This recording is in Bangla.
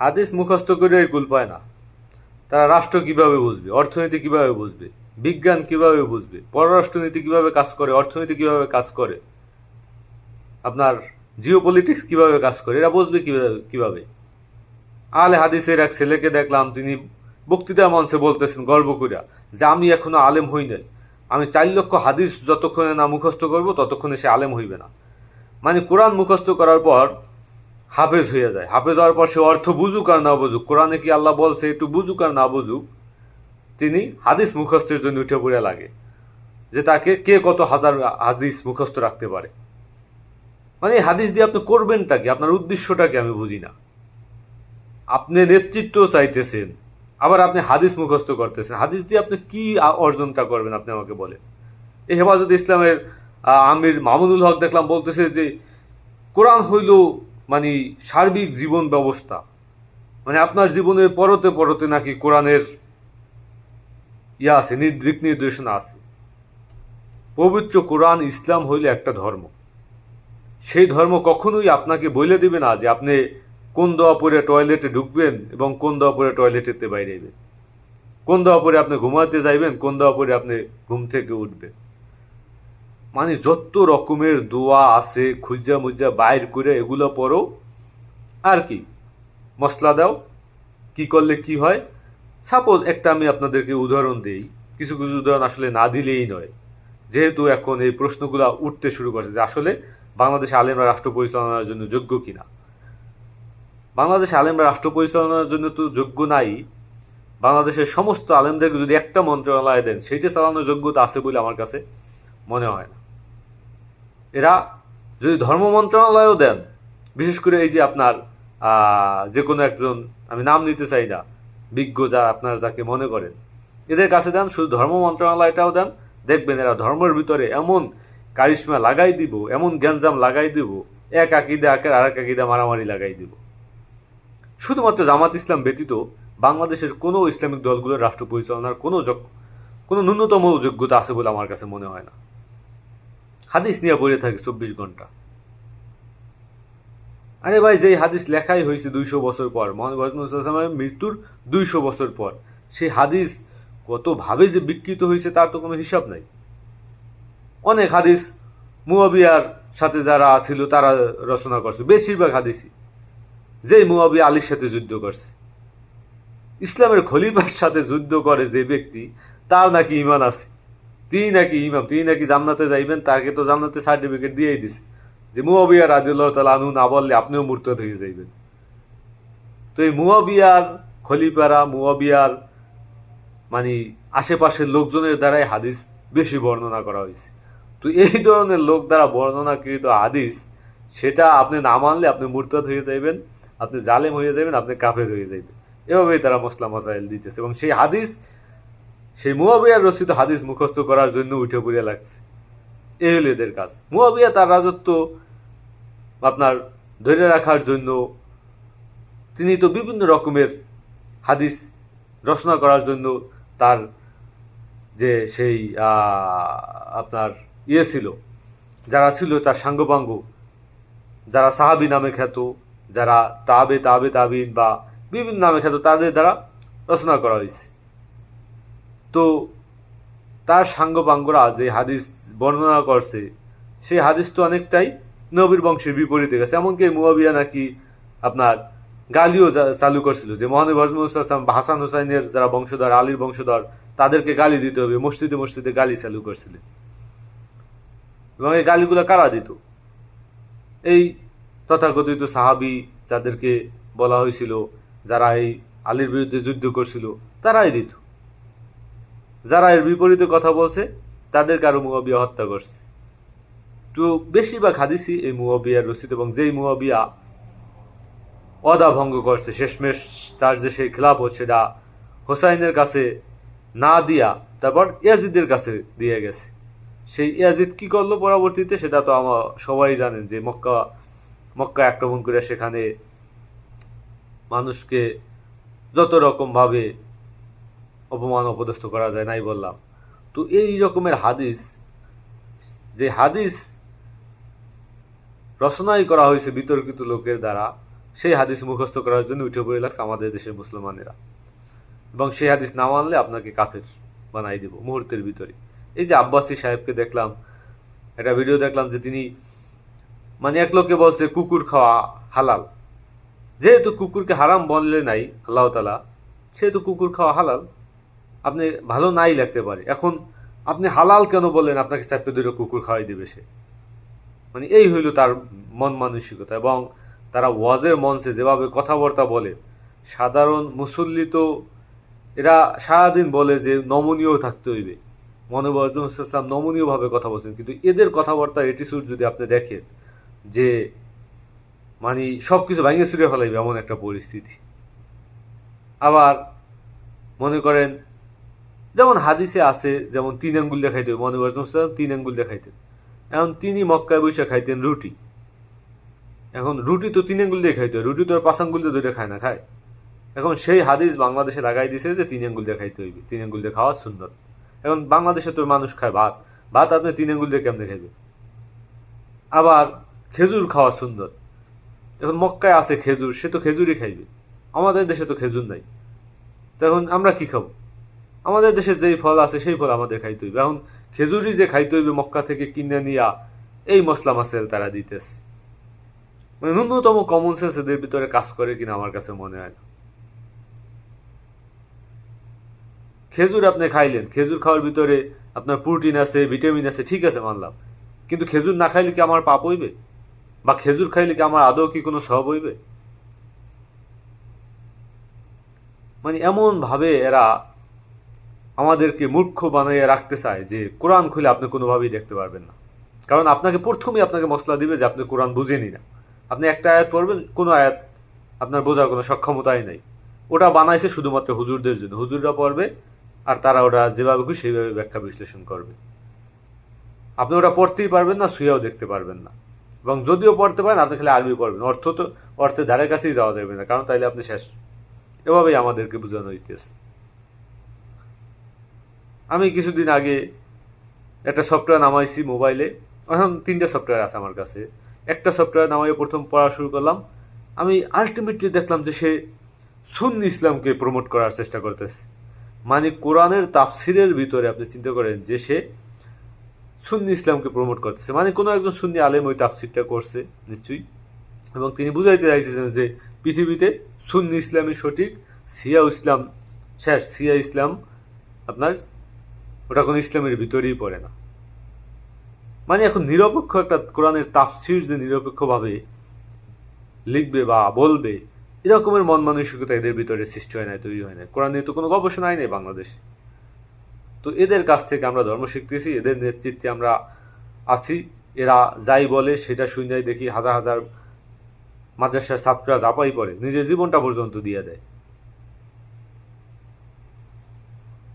হাদিস মুখস্থ করে কুল পায় না। তারা রাষ্ট্র কীভাবে বুঝবে, অর্থনীতি কীভাবে বুঝবে, বিজ্ঞান কীভাবে বুঝবে, পররাষ্ট্রনীতি কীভাবে কাজ করে, অর্থনীতি কীভাবে কাজ করে, আপনার জিও পলিটিক্স কীভাবে কাজ করে, এরা বুঝবে কীভাবে কীভাবে। আলে হাদিসের এক ছেলেকে দেখলাম, তিনি বক্তৃতা মঞ্চে বলতেছেন, গর্ব করিয়া যে আমি এখনও আলেম হই নাই। আমি চার লক্ষ হাদিস যতক্ষণে না মুখস্থ করব, ততক্ষণে সে আলেম হইবে না। মানে কোরআন মুখস্থ করার পর হাফেজ হয়ে যায়। হাফেজ হওয়ার পর সে অর্থ বুঝুক আর না বুঝুক। কোরআনে কি আল্লাহ বলছে, একটু বুঝুক আর না বুঝুক? তিনি হাদিস মুখস্থের জন্য উঠে পড়ে লাগে, যে তাকে কে কত হাজার হাদিস মুখস্থ রাখতে পারে। মানে এই হাদিস দিয়ে আপনি করবেনটা কি? আপনার উদ্দেশ্যটা কি? আমি বুঝি না। আপনি নেতৃত্ব চাইতেছেন, আবার আপনি হাদিস মুখস্থ করতেছেন। হাদিস দিয়ে আপনি কি অর্জনটা করবেন, আপনি আমাকে বলেন। এই হেফাজত ইসলামের আমির মামুনুল হক দেখলাম বলতেছে যে, কোরআন হইল মানে সার্বিক জীবন ব্যবস্থা। মানে আপনার জীবনের পরতে পরতে নাকি কোরআনের ইয়া আছে দিক নির্দেশনা আছে। পবিত্র কোরআন ইসলাম হইল একটা ধর্ম। সেই ধর্ম কখনোই আপনাকে বলে দিবে না যে আপনি কোন দোয়া পরে টয়লেটে ঢুকবেন এবং কোন দোয়া পরে টয়লেটেতে বাইরে যাবেন। কোন দোয়া পরে আপনি ঘুমাতে যাইবেন, কোন দোয়া পরে আপনি ঘুম থেকে উঠবেন। মানে যত রকমের দোয়া আছে, খুঁজা মুজা বাইর করে এগুলো পড়ো। আর কি? মশলা দাও। কি করলে কি হয়? সাপোজ একটা আমি আপনাদেরকে উদাহরণ দিই। কিছু কিছু উদাহরণ আসলে না দিলেই নয়। যেহেতু এখন এই প্রশ্নগুলো উঠতে শুরু করছে যে আসলে বাংলাদেশে আলেমরা রাষ্ট্র পরিচালনার জন্য যোগ্য কিনা। বাংলাদেশে আলেমরা রাষ্ট্র পরিচালনার জন্য তো যোগ্য নাই। বাংলাদেশের সমস্ত আলেমদেরকে যদি একটা মন্ত্রণালয় দেন, সেইটা চালানোর যোগ্যতা আছে বলে আমার কাছে মনে হয় না। এরা যদি ধর্ম মন্ত্রণালয়ও দেন, বিশেষ করে এই যে আপনার যে কোনো একজন, আমি নাম নিতে চাই না, বিজ্ঞ যা আপনার যাকে মনে করেন, এদের কাছে দেন, শুধু ধর্ম মন্ত্রণালয়টাও দেন, দেখবেন এরা ধর্মের ভিতরে এমন কারিশমা লাগাই দিব, এমন জ্ঞানজাম লাগাই দিব, এক আকিদে আকের আর এক আকিদে মারামারি লাগাই দিব। শুধুমাত্র জামাত ইসলাম ব্যতীত বাংলাদেশের কোনো ইসলামিক দলগুলোর রাষ্ট্র পরিচালনার কোনো কোনো ন্যূনতম যোগ্যতা আছে বলে আমার কাছে মনে হয় না। হাদিস নিয়ে পড়ে থাকে চব্বিশ ঘণ্টা। আরে ভাই, যেই হাদিস লেখাই হয়েছে দুইশো বছর পর মোহাম্মদের মৃত্যুর দুইশো বছর পর, সেই হাদিস কতভাবে যে বিকৃত হয়েছে তার তো কোনো হিসাব নাই। অনেক হাদিস মুয়াবিয়ার সাথে যারা ছিল তারা রচনা করছে, বেশিরভাগ হাদিসই। যেই মুয়াবিয়া আলীর সাথে যুদ্ধ করছে। ইসলামের খলিফার সাথে যুদ্ধ করে যে ব্যক্তি, তার নাকি ইমান আছে। তিনি নাকি ইমাম তিনি নাকি জান্নাতে যাইবেন তাকে তো জান্নাতে সার্টিফিকেট দিয়েই দিছে যে মুয়াবিয়া রাদিল্লাহ তালা আনহু না বললে আপনিও মূর্তত হয়ে যাইবেন। তো এই মুয়াবিয়ার খলিফারা মুয়াবিয়ার মানে আশেপাশের লোকজনের দ্বারাই হাদিস বেশি বর্ণনা করা হয়েছে। তো এই ধরনের লোক দ্বারা বর্ণনাকৃত হাদিস, সেটা আপনি না মানলে আপনি মুরতাদ হয়ে যাইবেন, আপনি জালেম হয়ে যাবেন আপনি কাফের হয়ে যাইবেন। এভাবেই তারা মশলা মসাইল দিতেছে। এবং সেই হাদিস সেই মুয়াবিয়ার রচিত হাদিস মুখস্থ করার জন্য উঠে পড়ে লাগছে। এই হলো এদের কাজ। মুয়াবিয়া তার রাজত্ব আপনার ধরে রাখার জন্য তিনি তো বিভিন্ন রকমের হাদিস রচনা করার জন্য তার যে সেই আপনার ইয়ে ছিল, যারা ছিল তার সাঙ্গপাঙ্গ, যারা সাহাবি নামে খ্যাত, যারা তাবে তাবে, তাবিন বা বিভিন্ন নামে খ্যাত, তাদের দ্বারা রচনা করা হয়েছে। তো তার সাঙ্গপাঙ্গরা যে হাদিস বর্ণনা করছে, সেই হাদিস তো অনেকটাই নবীর বংশের বিপরীতে গেছে। এমনকি মুয়াবিয়া নাকি আপনার গালিও চালু করছিল যে মহানবী হজরতাম হাসান হোসাইনের যারা বংশধর, আলীর বংশধর, তাদেরকে গালি দিতে হবে, মসজিদে মসজিদে গালি চালু করছিলেন এবং এই গালিগুলো কারা দিত? এই তথাকথিত সাহাবি যাদেরকে বলা হয়েছিল, যারা এই আলীর বিরুদ্ধে যুদ্ধ করছিল, তারাই দিত। যারা এর বিপরীতে কথা বলছে, তাদেরকে আরও মুয়াবিয়া হত্যা করছে। তো বেশিরভাগ হাদিসই এই মুয়াবিয়ার রচিত এবং যেই মুয়াবিয়া অদা ভঙ্গ করছে, শেষমেশ তার যে সেই খিলাফত সেটা হোসাইনের কাছে না দিয়া তারপর ইয়াজিদের কাছে দিয়ে গেছে। সেই ইয়াজিদ কি করল পরবর্তীতে, সেটা তো আমার সবাই জানেন যে মক্কা মক্কা আক্রমণ করে সেখানে মানুষকে যত রকম ভাবে অপমান অপদস্থ করা যায় নাই বললাম। তো এই রকমের হাদিস, যে হাদিস রচনাই করা হয়েছে বিতর্কিত লোকের দ্বারা, সেই হাদিস মুখস্থ করার জন্য উঠে পড়ে লাগছে আমাদের দেশের মুসলমানেরা। এবং সেই হাদিস না মানলে আপনাকে কাফের বানাই দেব মুহূর্তের ভিতরে। এই যে আব্বাসী সাহেবকে দেখলাম, একটা ভিডিও দেখলাম যে তিনি মানে এক লোকে বলছে, কুকুর খাওয়া হালাল। যেহেতু কুকুরকে হারাম বললে নাই, আল্লাহ তালা সেহেতু কুকুর খাওয়া হালাল। আপনি ভালো নাই লাগতে পারে। এখন আপনি হালাল কেন বললেন আপনাকে চাপে ধরে কুকুর খাওয়াই দেবে সে? মানে এই হইল তার মন মানসিকতা এবং তারা ওয়াজের মঞ্চে যেভাবে কথাবার্তা বলে, সাধারণ মুসল্লি তো এরা সারাদিন বলে যে নমনীয় থাকতে হইবে। মনোবর্জন ইসলাম নমনীয়ভাবে কথা বলছেন, কিন্তু এদের কথাবার্তা এটিসুড যদি আপনি দেখেন যে মানে সব কিছু ভেঙে চুরে ফেলাইবে এমন একটা পরিস্থিতি। আবার মনে করেন যেমন হাদিসে আছে, যেমন তিন আঙ্গুল দেখাইতে মনে বর্জন তিন আঙ্গুল দেখাইতেন এখন তিনি মক্কায় বসে খাইতেন রুটি। এখন রুটি তো তিন আঙ্গুল দিয়ে খাইতে হয়, রুটি তো আর পাঁচ আঙ্গুল দিয়ে ধরে খায় না, খায়। এখন সেই হাদিস বাংলাদেশে লাগাই দিছে যে তিন আঙ্গুল দিয়ে খাইতে হইবে, তিন আঙ্গুল দিয়ে খাওয়া সুন্দর এখন বাংলাদেশে তো মানুষ খায় ভাত ভাত আপনি তিন আঙ্গুল দিয়ে কেমনে খাইবে আবার খেজুর খাওয়া সুন্দর এখন মক্কায় আছে খেজুর, সে তো খেজুরই খাইবে। আমাদের দেশে তো খেজুর নাই। তো এখন আমরা কি খাব? আমাদের দেশে যেই ফল আছে, সেই ফল আমাদের খাইতে হইবে। এখন খেজুরি যে খাইতে হইবে মক্কা থেকে কিনে নিয়া, এই মশলা মাসের তারা দিতেছে। মানে ন্যূনতম কমন সেন্স এদের ভিতরে কাজ করে কিনা আমার কাছে মনে হয় না। খেজুর আপনি খাইলেন, খেজুর খাওয়ার ভিতরে আপনার প্রোটিন আছে ভিটামিন আছে, ঠিক আছে, মানলাম। কিন্তু খেজুর না খাইলে কি আমার পাপ হইবে? বা খেজুর খাইলে কি আমার আদৌ কি কোনো সব হইবে? মানে এমন ভাবে এরা আমাদেরকে মূর্খ বানাইয়ে রাখতে চায় যে কোরআন খুলে আপনি কোনোভাবেই দেখতে পারবেন না। কারণ আপনাকে প্রথমেই আপনাকে মশলা দিবে যে আপনি কোরআন বুঝেনি না। আপনি একটা আয়াত পড়বেন, কোনো আয়াত আপনার বোঝার কোনো সক্ষমতাই নাই। ওটা বানাইছে শুধুমাত্র হুজুরদের জন্য। হুজুররা পড়বে আর তারা ওটা যেভাবে খুশি সেইভাবে ব্যাখ্যা বিশ্লেষণ করবে। আপনি ওটা পড়তেই পারবেন না, শুয়েও দেখতে পারবেন না। এবং যদিও পড়তে পারেন, আপনি খালি আরবি পড়বেন। অর্থ তো অর্থের ধারে কাছেই যাওয়া যাবে না, কারণ তাইলে আপনি শেষ। এভাবেই আমাদেরকে বোঝানো হইতেছে। আমি কিছুদিন আগে একটা সফটওয়্যার নামাইছি মোবাইলে এখন তিনটা সফটওয়্যার আছে আমার কাছে। একটা সফটওয়্যার নামাই প্রথম পড়া শুরু করলাম। আমি আলটিমেটলি দেখলাম যে সে সুন্নি ইসলামকে প্রমোট করার চেষ্টা করতেছে। মানে কোরআনের তাফসিরের ভিতরে আপনি চিন্তা করেন যে সে সুন্নি ইসলামকে প্রমোট করতেছে। মানে কোনো একজন সুন্নি আলেম ওই তাফসিরটা করছে, নিশ্চয়ই। এবং তিনি বুঝাইতে চাইছেন যে পৃথিবীতে সুন্নি ইসলামই সঠিক সিয়া ইসলাম শেষ সিয়া ইসলাম আপনার ওটা কোনো ইসলামের ভিতরেই পড়ে না। মানে এখন নিরপেক্ষ একটা কোরআনের তাফসির যে নিরপেক্ষভাবে লিখবে বা বলবে, এরকমের মন মানসিকতা এদের ভিতরে সৃষ্টি হয় নাই তৈরি হয় নাই কোরআন নিয়ে তো কোনো গবেষণাই নেই বাংলাদেশ। তো এদের কাছ থেকে আমরা ধর্ম শিখতেছি, এদের নেতৃত্বে আমরা আছি, এরা যাই বলে সেটা শুনে দেখি হাজার হাজার মাদ্রাসার ছাত্ররা জাপাই পড়ে, নিজের জীবনটা পর্যন্ত দিয়ে দেয়।